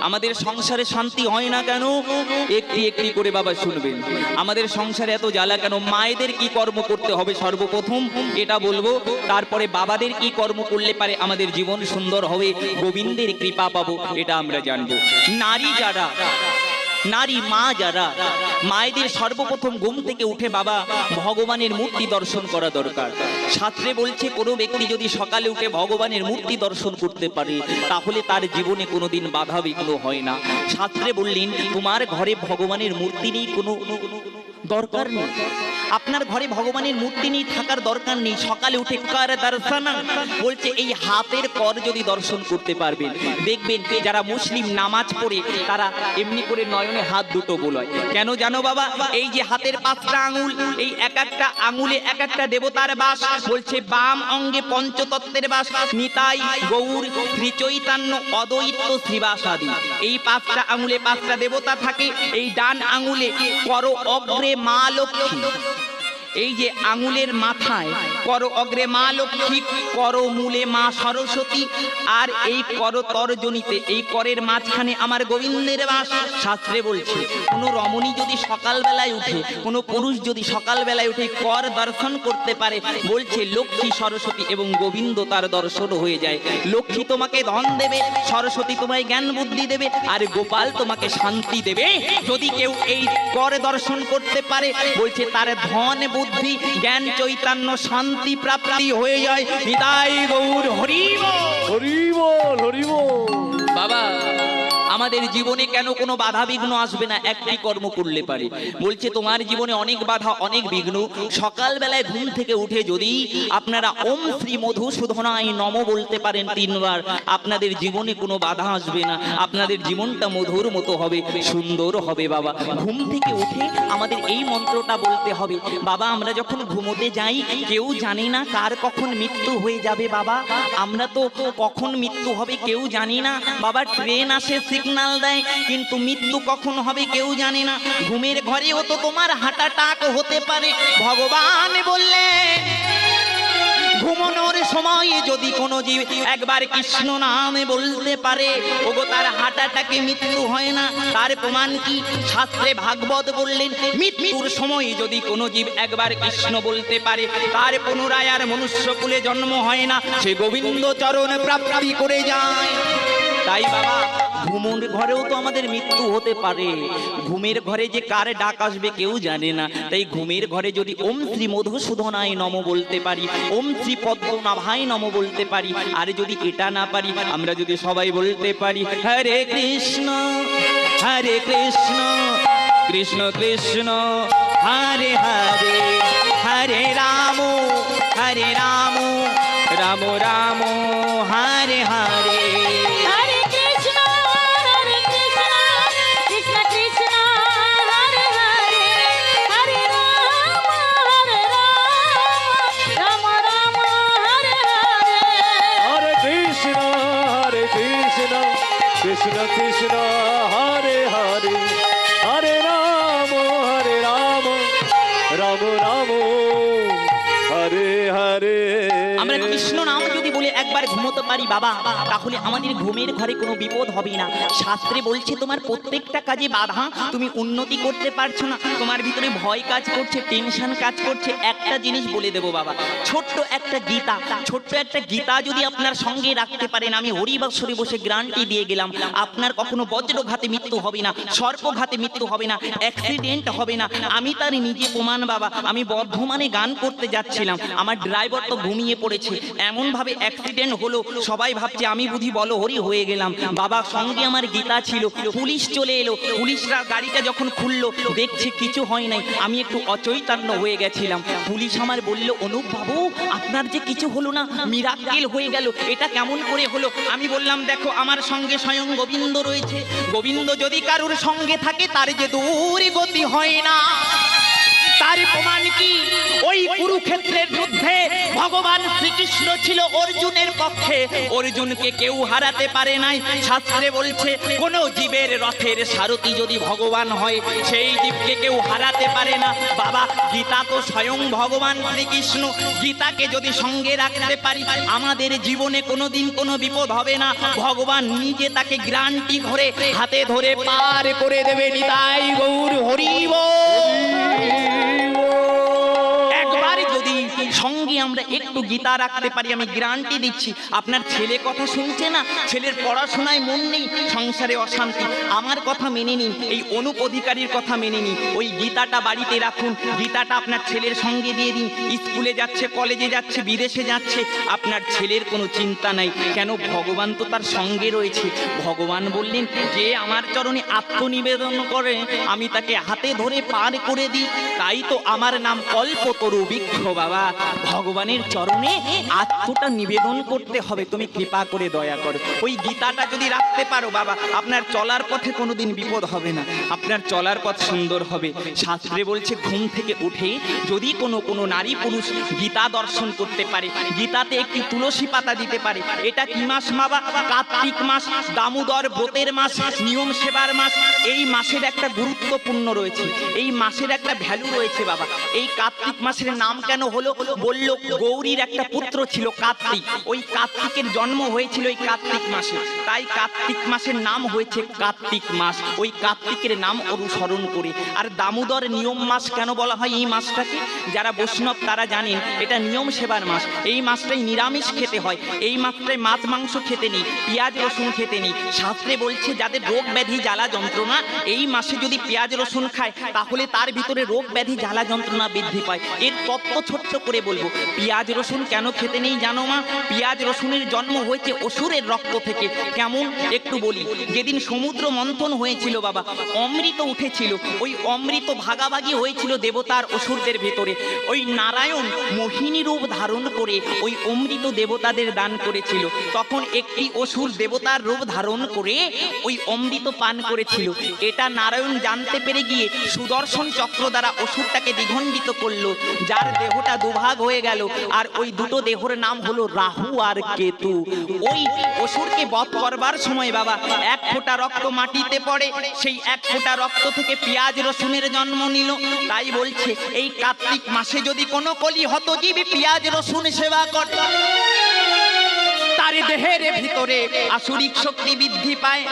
আমাদের সংসারে শান্তি হয় না কেন? একটি একটি করে বাবা শুনবেন। আমাদের সংসারে এত জ্বালা কেন? মায়েদের কি কর্ম করতে হবে সর্বপ্রথম? এটা বলব। তারপরে বাবাদের কি কর্ম করলে পারে আমাদের জীবন সুন্দর হবে? গোবিন্দের কৃপা পাবো, এটা আমরা জানব। নারী যারা নারী মা যারা, মায়েদের সর্বপ্রথম ঘুম থেকে উঠে বাবা ভগবানের মূর্তি দর্শন করা দরকার। শাস্ত্রে বলছে, কোনো ব্যক্তি যদি সকালে উঠে ভগবানের মূর্তি দর্শন করতে পারে, তাহলে তার জীবনে কোনোদিন বাধা বিঘ্ন হয় না। শাস্ত্রে বললেন, তোমার ঘরে ভগবানের মূর্তি নেই, কোনো দরকার নেই। আপনার ঘরে ভগবানের মূর্তি নিয়ে থাকার দরকার নেই। সকালে উঠে কার দর্শন। বলছে, এই হাতের কর যদি দর্শন করতে পারবেন। দেখবেন যারা মুসলিম নামাজ পড়ে, তারা এমনি করে নয়নে হাত দুটো বোলয়। কেন জানো বাবা? এই যে হাতের পাঁচটা আঙুল, এই এক একটা আঙুলে এক একটা দেবতার বাস। বলছে, বাম অঙ্গে পঞ্চতত্ত্বের বাস। নিতাই গৌর শ্রীচৈতন্য অদ্বৈত শ্রীবাস আদি এই পাঁচটা আঙুলে পাঁচটা দেবতা থাকে, এই ডান আঙুলে কর অগ্রে মা লক্ষ্মী। এই যে আঙুলের মাথায়, কর অগ্রে মা লক্ষ্মী, কর মূলে মা সরস্বতী, আর এই কর তর্জনীতে, এই করের মাঝখানে আমার গোবিন্দের বাস। শাস্ত্রে বলছে, কোনো রমণী যদি সকালবেলায় উঠে, কোনো পুরুষ যদি সকালবেলায় উঠে কর দর্শন করতে পারে, বলছে লক্ষ্মী সরস্বতী এবং গোবিন্দ তার দর্শন হয়ে যায়। লক্ষ্মী তোমাকে ধন দেবে, সরস্বতী তোমায় জ্ঞান বুদ্ধি দেবে, আর গোপাল তোমাকে শান্তি দেবে। যদি কেউ এই কর দর্শন করতে পারে, বলছে তার ধন বুদ্ধি জ্ঞান চৈতন্য শান্তি প্রাপ্তি হয়ে যায়। বিদায় গৌর হরিব হরিব হরি বল হরি বল। বাবা। আমাদের জীবনে কেন কোনো বাধা বিঘ্ন আসবে না? একটি কর্ম করলে পারে। বলছে, তোমার জীবনে অনেক বাধা, অনেক বিঘ্ন। সকালবেলায় ঘুম থেকে উঠে যদি আপনারা ওম শ্রী মধুসূদনায় নম বলতে পারেন তিনবার, আপনাদের জীবনে কোনো বাধা আসবে না। আপনাদের জীবনটা মধুর মতো হবে, সুন্দর হবে বাবা। ঘুম থেকে উঠে আমাদের এই মন্ত্রটা বলতে হবে, বাবা, আমরা যখন ঘুমোতে যাই, কেউ জানি না কার কখন মৃত্যু হয়ে যাবে বাবা। আমরা তো কখন মৃত্যু হবে কেউ জানি না। বাবা, ট্রেন আসে সিগন্যাল দেয়, কিন্তু মৃত্যু কখন হবে কেউ জানে না। ঘুমের ঘরেও তো তোমার হাঁটা টাক হতে পারে। ভগবান বললে, ঘুমানোর সময় যদি কোনো জীব একবার কৃষ্ণ নামে বলতে পারে, ওগো তার হাঁটাটাকে মৃত্যু হয় না। তার প্রমাণ কি? শাস্ত্রে ভাগবত বললেন, মৃত্যুর সময় যদি কোনো জীব একবার কৃষ্ণ বলতে পারে, তার পুনরায় আর মনুষ্যকুলে জন্ম হয় না। সে গোবিন্দ চরণ প্রাপ্তি করে যায়। তাই বাবা ঘুমোর ঘরেও তো আমাদের মৃত্যু হতে পারে। ঘুমের ঘরে যে কার ডাক আসবে কেউ জানে না। তাই ঘুমের ঘরে যদি ওম শ্রী মধুসূদনায় নম বলতে পারি, ওম শ্রী পদ্মনাভায় নম বলতে পারি, আর যদি এটা না পারি, আমরা যদি সবাই বলতে পারি, হরে কৃষ্ণ হরে কৃষ্ণ কৃষ্ণ কৃষ্ণ, হরে হরে হরে রাম হরে রাম রাম রাম, হরে হরে। একবার ঘুমোতে পারি বাবা। তাহলে আমাদের ঘুমের ঘরে কোনো বিপদ হবে না। শাস্ত্রে বলছে তোমার প্রত্যেকটা কাজে বাধা। তুমি উন্নতি করতে পারছ না। তোমার ভিতরে ভয় কাজ করছে টেনশন কাজ করছে। একটা জিনিস বলে দেবো বাবা। ছোট্ট একটা গীতা। ছোট্ট একটা গীতা যদি আপনার সঙ্গে রাখতে পারেন, আমি হরিবাসরে বসে গ্রান্টি দিয়ে গেলাম। আপনার কখনো বজ্রঘাতে মৃত্যু হবে না, সর্পঘাতে মৃত্যু হবে না অ্যাক্সিডেন্ট হবে না। আমি তার নিজে প্রমাণ বাবা। আমি বর্ধমানে গান করতে যাচ্ছিলাম। আমার ড্রাইভার তো ঘুমিয়ে পড়েছে। এমন ভাবে অ্যাক্সিডেন্ট হলো, সবাই ভাবছে, আমি বুঝি বলো, হরি হয়ে গেলাম। বাবা, সঙ্গে আমার গীতা ছিল। পুলিশ চলে এলো। পুলিশরা গাড়িটা যখন খুললো, দেখছে কিছু হয় নাই। আমি একটু অচৈতন্য হয়ে গেছিলাম। পুলিশ আমার বলল, অনুপ বাবু, আপনার যে কিছু হলো না, মিরাক্কেল হয়ে গেল। এটা কেমন করে হলো? আমি বললাম, দেখো, আমার সঙ্গে স্বয়ং গোবিন্দ রয়েছে। গোবিন্দ যদি কারোর সঙ্গে থাকে, তার যে দূর গতি হয় না। তার প্রমাণ কি? ওই কুরুক্ষেত্রের যুদ্ধে ভগবান শ্রীকৃষ্ণ ছিল অর্জুনের পক্ষে। অর্জুনকে কেউ হারাতে পারে নাই। শাস্ত্রে বলছে, কোন জীবের রথের সারথি যদি ভগবান হয়, সেই জীবকে কেউ হারাতে পারে না। বাবা, গীতা তো স্বয়ং ভগবান শ্রীকৃষ্ণ। গীতাকে যদি সঙ্গে রাখতে পারি, আমাদের জীবনে কোনোদিন কোনো বিপদ হবে না। ভগবান নিজে তাকে গ্রান্টি ধরে, হাতে ধরে পার করে দেবে নিতাই গৌর হরিব সঙ্গে আমরা একটু গীতা রাখতে পারি, আমি গ্যারান্টি দিচ্ছি। আপনার ছেলে কথা শুনছে না? ছেলের পড়াশোনায় মন নেই, সংসারে অশান্তি। আমার কথা মেনে নিন, এই অনুপ অধিকারীর কথা মেনে নিন। ওই গীতাটা বাড়িতে রাখুন, গীতাটা আপনার ছেলের সঙ্গে দিয়ে দিন। স্কুলে যাচ্ছে, কলেজে যাচ্ছে, বিদেশে যাচ্ছে, আপনার ছেলের কোনো চিন্তা নাই। কেন? ভগবান তো তার সঙ্গে রয়েছে। ভগবান বললেন, যে আমার চরণে আত্মনিবেদন করে, আমি তাকে হাতে ধরে পার করে দিই। তাই তো আমার নাম কল্পতরু বৃক্ষ বাবা। ভগবানের চরণে আত্মটা নিবেদন করতে হবে। তুমি কৃপা করে দয়া করো। ওই গীতাটা যদি রাখতে পারো, বাবা, আপনার চলার পথে কোনোদিন বিপদ হবে না। আপনার চলার পথ সুন্দর হবে। শাস্ত্রে বলছে, ঘুম থেকে উঠে যদি কোনো কোনো নারী পুরুষ গীতা দর্শন করতে পারে, গীতাতে একটি তুলসী পাতা দিতে পারে, এটা কি মাস বাবা? কার্তিক মাস, দামোদর ব্রতের মাস, নিয়ম সেবার মাস, এই মাসের একটা গুরুত্বপূর্ণ রয়েছে। এই মাসের একটা ভ্যালু রয়েছে, বাবা। এই কার্তিক মাসের নাম কেন হলো? বলল, গৌরীর একটা পুত্র ছিল কার্তিক। ওই কার্তিকের জন্ম হয়েছিল ওই কার্তিক মাসে। তাই কার্তিক মাসের নাম হয়েছে কার্তিক মাস। ওই কার্তিকের নাম অনুসরণ করে। আর দামোদর নিয়ম মাস কেন বলা হয় এই মাসটাকে? যারা বৈষ্ণব তারা জানেন, এটা নিয়ম সেবার মাস। এই মাসটাই নিরামিষ খেতে হয়। এই মাসটায় মাছ, মাংস খেতে নেই, পেঁয়াজ, রসুন খেতে নেই। শাস্ত্রে বলছে, যাদের রোগ ব্যাধি জ্বালা যন্ত্রণা, এই মাসে যদি পেঁয়াজ, রসুন খায়, তাহলে তার ভিতরে রোগ ব্যাধি জ্বালা যন্ত্রণা বৃদ্ধি পায়। এর তত্ত্ব ছোট্ট করে বলব, পেঁয়াজ রসুন কেন খেতে নেই জানো মা? পেঁয়াজ রসুনের জন্ম হয়েছে অসুরের রক্ত থেকে। কেমন? একটু বলি। যেদিন সমুদ্র মন্থন হয়েছিল বাবা, অমৃত উঠেছিল। ওই অমৃত ভাগাভাগি হয়েছিল দেবতার অসুরদের ভেতরে। ওই নারায়ণ মোহিনী রূপ ধারণ করে ওই অমৃত দেবতাদের দান করেছিল। তখন একটি অসুর দেবতার রূপ ধারণ করে ওই অমৃত পান করেছিল। এটা নারায়ণ জানতে পেরে গিয়ে সুদর্শন চক্র দ্বারা অসুরটাকে দ্বিখণ্ডিত করল। যার দেহটা দুভাগ হয়ে গেল। আর ওই দুটো দেহর নাম হলো রাহু আর কেতু। ওই অসুরকে বধ করবার সময় বাবা, এক ফোঁটা রক্ত মাটিতে পড়ে, সেই এক ফোঁটা রক্ত থেকে পেঁয়াজ রসুনের জন্ম নিল। তাই বলছে, এই কার্তিক মাসে যদি কোনো কলি হত জীবী পেঁয়াজ রসুন সেবা করত তার দেহের ভিতরে আসুরিক শক্তি বৃদ্ধি পায়।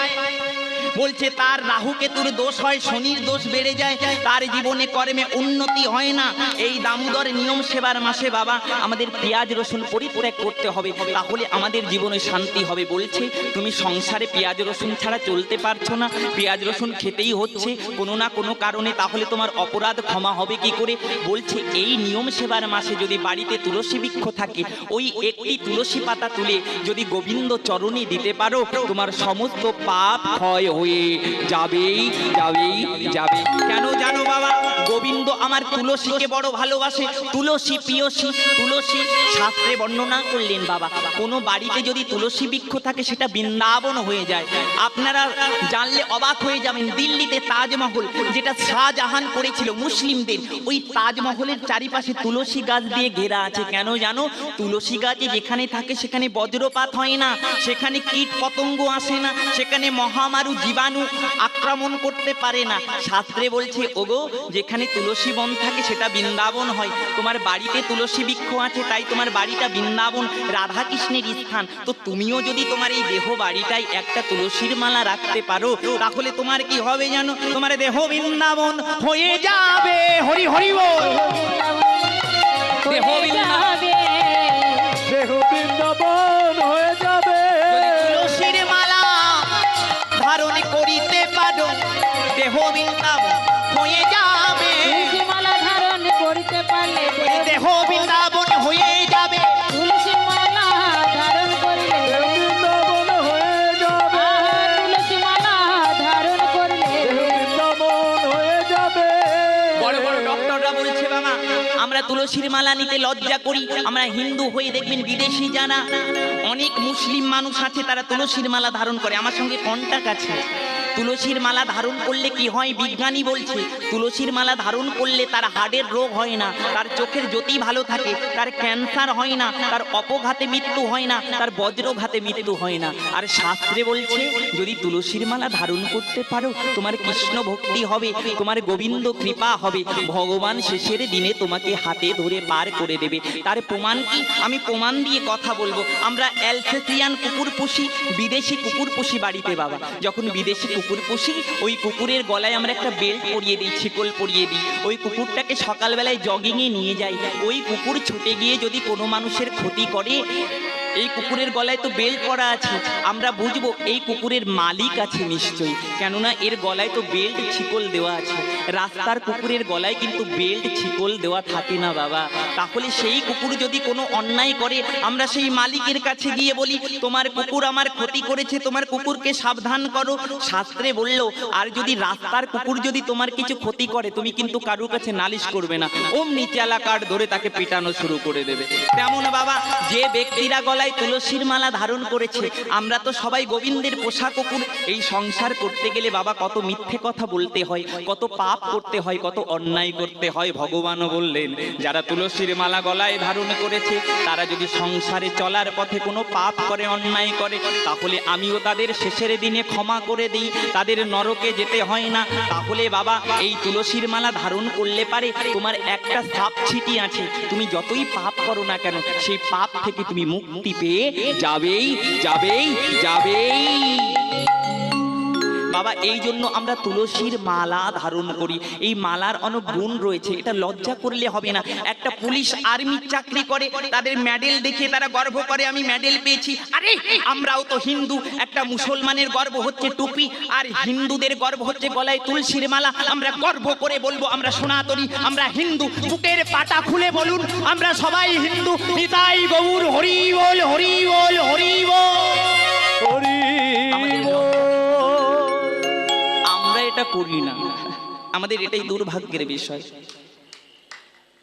বলছে, তার রাহু কেতুর দোষ হয়, শনির দোষ বেড়ে যায়। তার জীবনে কর্মে উন্নতি হয় না। এই দামোদর নিয়ম সেবার মাসে, বাবা, আমাদের পেঁয়াজ রসুন পরিত্যাগ করতে হবে। তাহলে আমাদের জীবনে শান্তি হবে। বলছে, তুমি সংসারে পেঁয়াজ রসুন ছাড়া চলতে পারছ না। পেঁয়াজ রসুন খেতেই হচ্ছে। কোনো না কোনো কারণে তাহলে তোমার অপরাধ ক্ষমা হবে কি করে? বলছে, এই নিয়ম সেবার মাসে যদি বাড়িতে তুলসী বৃক্ষ থাকে, ওই একটি তুলসী পাতা তুলে যদি গোবিন্দ চরণে দিতে পারো, তোমার সমস্ত পাপ ক্ষয় হয়ে যাবেই যাবেই যাবে কেন জানো বাবা? গোবিন্দ আমার তুলসীকে বড় ভালোবাসে। তুলসী প্রিয়সী, তুলসী শাস্ত্রে বর্ণনা করলেন বাবা। কোনো বাড়িতে যদি তুলসী বৃক্ষ থাকে, সেটা বৃন্দাবন হয়ে যায়। আপনারা জানলে অবাক হয়ে যাবেন, দিল্লিতে তাজমহল, যেটা শাহজাহান করেছিল মুসলিমদের, ওই তাজমহলের চারিপাশে তুলসী গাছ দিয়ে ঘেরা আছে। কেন জানো? তুলসী গাছে যেখানে থাকে, সেখানে বজ্রপাত হয় না। সেখানে কীট পতঙ্গ আসে না। সেখানে মহামারু জীবাণু আক্রমণ করতে পারে না। শাস্ত্রে বলছে ওগো যেখানে তুলসী বন থাকে সেটা বৃন্দাবন হয়। তোমার বাড়িতে তুলসী বৃক্ষ আছে তাই তোমার বাড়িটা বৃন্দাবন রাধা কৃষ্ণের স্থান। তো তুমিও যদি তোমার এই দেহ বাড়িটায় একটা তুলসীর মালা রাখতে পারো তাহলে তোমার কি হবে জানো? তোমার দেহ বৃন্দাবন হয়ে যাবে। হরি হরি বল। দেহ বৃন্দাবন তুলসীর মালা নিতে লজ্জা করি। আমরা হিন্দু হয়ে দেখবেন বিদেশি জানা অনেক মুসলিম মানুষ আছে, তারা তুলসীর মালা ধারণ করে। আমার সঙ্গে কন্টাক্ট আছে। তুলসীর মালা ধারণ করলে কি হয়? বিজ্ঞানী বলছে, তুলসীর মালা ধারণ করলে তার হাড়ের রোগ হয় না, তার চোখের জ্যোতি ভালো থাকে, তার ক্যান্সার হয় না, তার অপঘাতে মৃত্যু হয় না, তার বজ্রঘাতে মৃত্যু হয় না। আর শাস্ত্রে বলছে, যদি তুলসীর মালা ধারণ করতে পারো, তোমার কৃষ্ণ ভক্তি হবে, তোমার গোবিন্দ কৃপা হবে, ভগবান শেষের দিনে তোমাকে হাতে ধরে পার করে দেবে। তার প্রমাণ কি? আমি প্রমাণ দিয়ে কথা বলব। আমরা অ্যালসেসিয়ান কুকুর পুষি বিদেশি কুকুর পুষি বাড়িতে বাবা, যখন বিদেশি কুকুর পুষি, ওই কুকুরের গলায় আমরা একটা বেল্ট পরিয়ে দিই ছিকল পরিয়ে দিই। ওই কুকুরটাকে সকালবেলায় জগিংয়ে নিয়ে যাই। ওই কুকুর ছুটে গিয়ে যদি কোনো মানুষের ক্ষতি করে এই কুকুরের গলায় তো বেল্ট পড়া আছে। আমরা বুঝব এই কুকুরের মালিক আছে নিশ্চয়ই। কেননা এর গলায় তো বেল্ট ছিকল দেওয়া আছে। রাস্তার কুকুরের গলায় কিন্তু বেল্ট ছিকল দেওয়া থাকে না বাবা। তাহলে সেই কুকুর যদি কোনো অন্যায় করে, আমরা সেই মালিকের কাছে গিয়ে বলি, তোমার কুকুর আমার ক্ষতি করেছে, তোমার কুকুরকে সাবধান করো। শাস্ত্রে বলল, আর যদি রাস্তার কুকুর যদি তোমার কিছু ক্ষতি করে, তুমি কিন্তু কারুর কাছে নালিশ করবে না। ওম নিচে এলাকার ধরে তাকে পিটানো শুরু করে দেবে। তেমন বাবা, যে ব্যক্তিরা গলায় তুলসীর মালা ধারণ করেছে। আমরা তো সবাই গোবিন্দের পোষা কুকুর। এই সংসার করতে গেলে বাবা কত মিথ্যে কথা বলতে হয়, কত পাপ করতে হয়, কত অন্যায় করতে হয়। ভগবানও বললেন, যারা তুলসীর মালা গলায় ধারণ করেছে, তারা যদি সংসারে চলার পথে কোনো পাপ করে, অন্যায় করে, তাহলে আমিও তাদের শেষের দিনে ক্ষমা করে দিই। তাদের নরকে যেতে হয় না। তাহলে বাবা, এই তুলসীর মালা ধারণ করলে পারে তোমার একটা সাপ ছিটি আছে। তুমি যতই পাপ করো না কেন, সেই পাপ থেকে তুমি মুক্তি পেয়ে যাবেই যাবেই যাবেই। বাবা, এই জন্য আমরা তুলসীর মালা ধারণ করি। এই মালার অনেক গুণ রয়েছে, এটা লজ্জা করলে হবে না। একটা পুলিশ আর্মি চাকরি করে, তাদের মেডেল দেখে তারা গর্ব করে, আমি মেডেল পেয়েছি। আরে, আমরাও তো হিন্দু, একটা মুসলমানের গর্ব হচ্ছে টুপি, আর হিন্দুদের গর্ব হচ্ছে গলায় তুলসীর মালা। আমরা গর্ব করে বলব, আমরা সনাতনী, আমরা হিন্দু, বুকের পাটা খুলে বলুন, আমরা সবাই হিন্দু, নিতাই গৌর, হরি বল হরি বল হরি বল। এটা করি না। আমাদের এটাই দুর্ভাগ্যের বিষয়।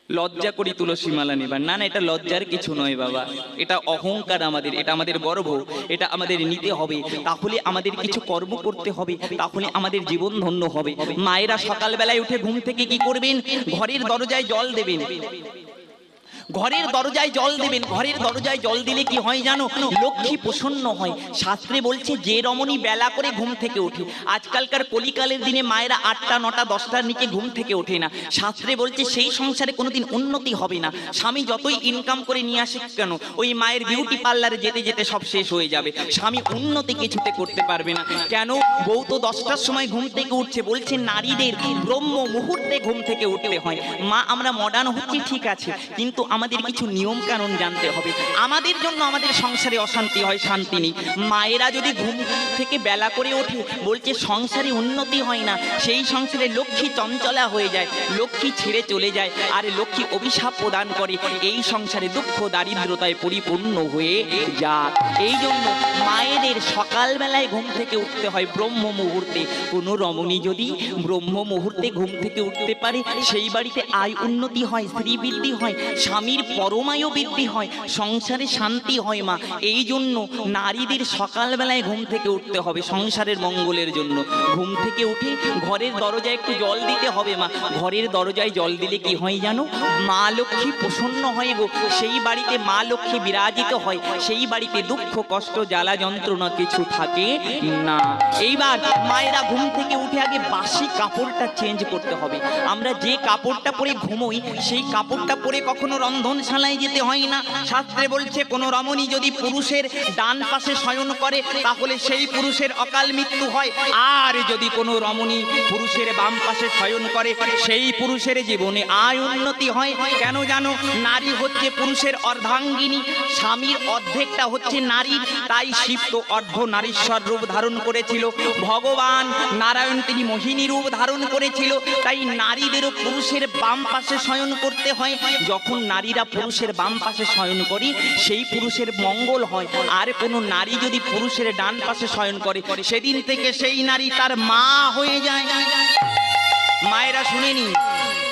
লজ্জা করি তুলসী মালা নেবার। না না, এটা লজ্জার কিছু নয় বাবা। এটা অহংকার আমাদের, এটা আমাদের গর্ব এটা আমাদের নিতে হবে। তাহলে আমাদের কিছু কর্ম করতে হবে। তাহলে আমাদের জীবন ধন্য হবে। মায়েরা সকালবেলায় উঠে ঘুম থেকে কি করবেন? ঘরের দরজায় জল দেবেন। ঘরের দরজায় জল দেবেন ঘরের দরজায় জল দিলে কি হয় জানো? লক্ষ্মী প্রসন্ন হয়। শাস্ত্রে বলছে যে রমণী বেলা করে ঘুম থেকে ওঠে। আজকালকার কলিকালের দিনে মায়েরা আটটা নটা দশটার নিচে ঘুম থেকে ওঠে না। শাস্ত্রে বলছে সেই সংসারে কোনোদিন উন্নতি হবে না। স্বামী যতই ইনকাম করে নিয়ে আসে কেন ওই মায়ের বিউটি পার্লারে যেতে যেতে সব শেষ হয়ে যাবে। স্বামী উন্নতি কিছুতে করতে পারবে না। কেন? বউ তো দশটার সময় ঘুম থেকে উঠছে। বলছে নারীদের ব্রহ্ম মুহূর্তে ঘুম থেকে উঠতে হয়। মা, আমরা মডার্ন হচ্ছি, ঠিক আছে, কিন্তু আমাদের কিছু নিয়ম কানুন জানতে হবে। আমাদের জন্য আমাদের সংসারে অশান্তি হয়, শান্তি নেই। মায়েরা যদি ঘুম থেকে বেলা করে ওঠে, বলছে সংসারে উন্নতি হয় না, সেই সংসারে লক্ষ্মী চঞ্চলা হয়ে যায়, লক্ষ্মী ছেড়ে চলে যায়, আর লক্ষ্মী অভিশাপ প্রদান করে। এই সংসারে দুঃখ, দারিদ্রতায় পরিপূর্ণ হয়ে যাক। এই জন্য মায়েদের সকালবেলায় ঘুম থেকে উঠতে হয় ব্রহ্ম মুহূর্তে। কোনো রমণী যদি ব্রহ্ম মুহূর্তে ঘুম থেকে উঠতে পারে, সেই বাড়িতে আয় উন্নতি হয়, স্ত্রী বৃদ্ধি হয়, স্বামীর পরমায়ু বৃদ্ধি হয়, সংসারে শান্তি হয় মা। এই জন্য নারীদের সকালবেলায় ঘুম থেকে উঠতে হবে সংসারের মঙ্গলের জন্য। ঘুম থেকে উঠে ঘরের দরজায় একটু জল দিতে হবে মা। ঘরের দরজায় জল দিলে কি হয় জানো? মা লক্ষ্মী প্রসন্ন হয় গো। সেই বাড়িতে মা লক্ষ্মী বিরাজিত হয়। সেই বাড়িতে দুঃখ, কষ্ট, জ্বালা, যন্ত্রণা কিছু থাকে না। এইবার মায়েরা ঘুম থেকে উঠে আগে বাসি কাপড়টা চেঞ্জ করতে হবে। আমরা যে কাপড়টা পরে ঘুমোই, সেই কাপড়টা পরে কখনো রন্ধনশালায় যেতে হয় না। শাস্ত্রে বলছে, কোনো রমণী যদি পুরুষের ডান পাশে শয়ন করে, তাহলে সেই পুরুষের অকাল মৃত্যু হয়। আর যদি কোনো রমণী পুরুষের বাম পাশে শয়ন করে, সেই পুরুষের জীবনে আয় উন্নতি হয়। কেন জানো? নারী হচ্ছে পুরুষের অর্ধাঙ্গিনী, স্বামীর অর্ধেকটা হচ্ছে নারী, তাই শিব তো অর্ধ নারীশ্বর রূপ ধারণ করেছিল। ভগবান নারায়ণ তিনি মোহিনী রূপ ধারণ করেছিল। তাই নারীদেরও পুরুষের বাম পাশে শয়ন করতে হয়। যখন নারীরা পুরুষের বাম পাশে শয়ন করি, সেই পুরুষের মঙ্গল হয়। আর কোনো নারী যদি পুরুষের ডান পাশে শয়ন করে, সেদিন থেকে সেই নারী তার মা হয়ে যায়। মায়েরা শুনেনি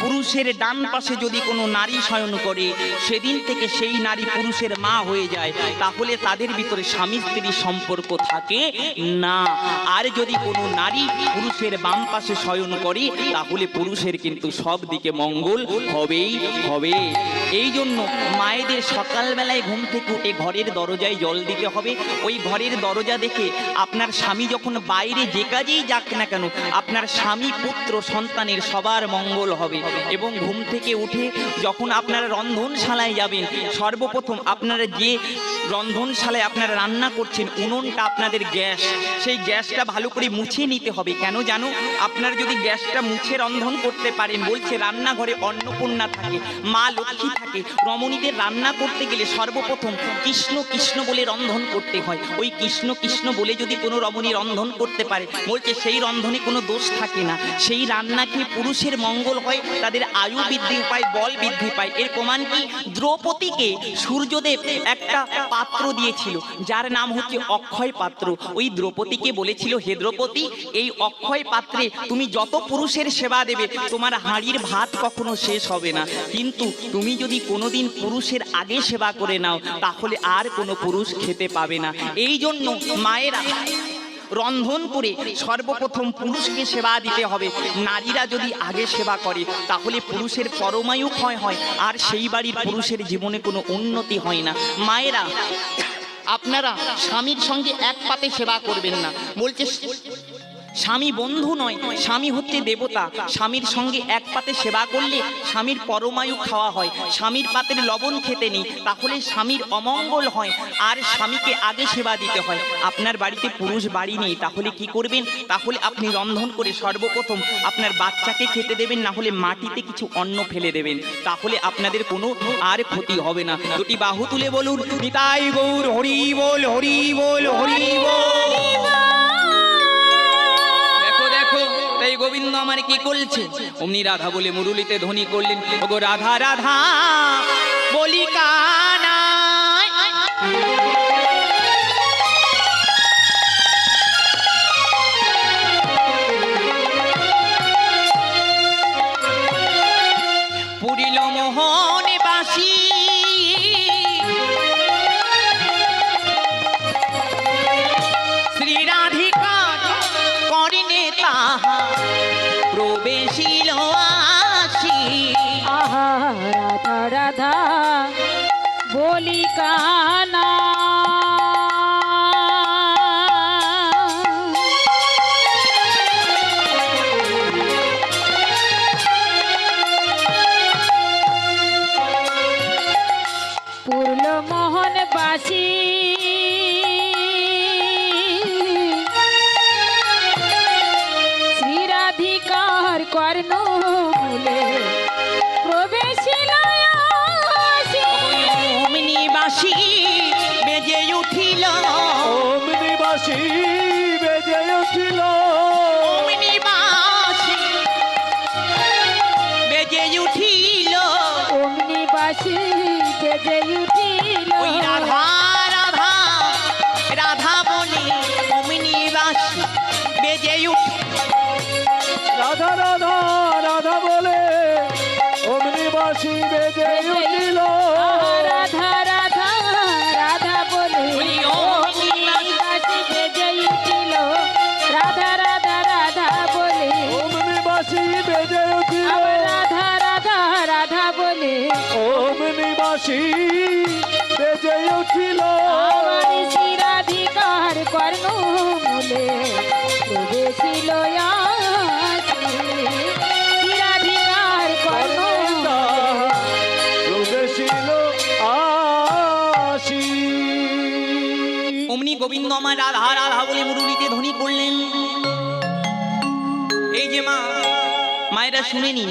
পুরুষের ডান পাশে যদি কোনো নারী শয়ন করে, সেদিন থেকে সেই নারী পুরুষের মা হয়ে যায়। তাহলে তাদের ভিতরে স্বামী স্ত্রীর সম্পর্ক থাকে না। আর যদি কোনো নারী পুরুষের বাম পাশে শয়ন করে, তাহলে পুরুষের কিন্তু সব দিকে মঙ্গল হবেই, হবে। এই জন্য মায়েদের সকালবেলায় ঘুম থেকে উঠে ঘরের দরজায় জল দিতে হবে। ওই ঘরের দরজা দেখে আপনার স্বামী যখন বাইরে যে কাজেই যাক না কেন, আপনার স্বামী পুত্র সন্তানের সবার মঙ্গল হবে। এবং ঘুম থেকে উঠে যখন আপনারা রন্ধনশালায় যাবেন সর্বপ্রথম আপনারা যে রন্ধনশালায় আপনারা রান্না করছেন, উনুনটা আপনাদের গ্যাস। সেই গ্যাসটা ভালো করে মুছে নিতে হবে। কেন জানো? আপনার যদি গ্যাসটা মুছে রন্ধন করতে পারেন, বলছে রান্নাঘরে অন্নপূর্ণা থাকে, মা লক্ষ্মী থাকে, রমণীদের রান্না করতে গেলে সর্বপ্রথম কৃষ্ণ কৃষ্ণ বলে রন্ধন করতে হয়। ওই কৃষ্ণ কৃষ্ণ বলে যদি কোনো রমণী রন্ধন করতে পারে, বলছে সেই রন্ধনে কোনো দোষ থাকে না। সেই রান্না খেয়ে পুরুষের মঙ্গল হয়, তাদের আয়ু বৃদ্ধি পায়, বল বৃদ্ধি পায়। এর প্রমাণ কি? দ্রৌপদীকে সূর্যদেব একটা পাত্র দিয়েছিল, যার নাম হচ্ছে অক্ষয় পাত্র। ওই দ্রৌপদীকে বলেছিল, হে দ্রৌপদী, এই অক্ষয় পাত্রে তুমি যত পুরুষের সেবা দেবে, তোমার হাঁড়ির ভাত কখনো শেষ হবে না। কিন্তু তুমি যদি কোনোদিন পুরুষের আগে সেবা করে নাও, তাহলে আর কোনো পুরুষ খেতে পাবে না। এই জন্য মায়েরা রন্ধন করে সর্বপ্রথম পুরুষকে সেবা দিতে হবে। নারীরা যদি আগে সেবা করে, তাহলে পুরুষের পরমায়ু ক্ষয় হয়, আর সেই বাড়ির পুরুষের জীবনে কোনো উন্নতি হয় না। মায়েরা, আপনারা স্বামীর সঙ্গে এক পাতে সেবা করবেন না। বলছে স্বামী বন্ধু নয়, স্বামী হচ্ছে দেবতা। স্বামীর সঙ্গে এক পাতে সেবা করলে স্বামীর পরমায়ু খাওয়া হয়। স্বামীর পাতের লবণ খেতে নেই, তাহলে স্বামীর অমঙ্গল হয়। আর স্বামীকে আগে সেবা দিতে হয়। আপনার বাড়িতে পুরুষ বাড়ি নেই, তাহলে কি করবেন? তাহলে আপনি রন্ধন করে সর্বপ্রথম আপনার বাচ্চাকে খেতে দেবেন, না হলে মাটিতে কিছু অন্ন ফেলে দেবেন। তাহলে আপনাদের কোনো আর ক্ষতি হবে না। দুটি বাহু তুলে বলুন হরি বল হরি বল হরি বল। গোবিন্দ আমার কি করছে? অমনি রাধা বলে, মুরুলিতে ধ্বনি করলেন, ওগো রাধা রাধা বলি কানাই বলি অমনি বাসি বেজে উঠিল। আমার শিরাধিকার কর্ণ মূলে কর্ণ অমনি গোবিন্দ আমার রাধা রাধা বলে মুরুলিতে ধ্বনি করলেন। এই যে মা মায়েরা শুনেনি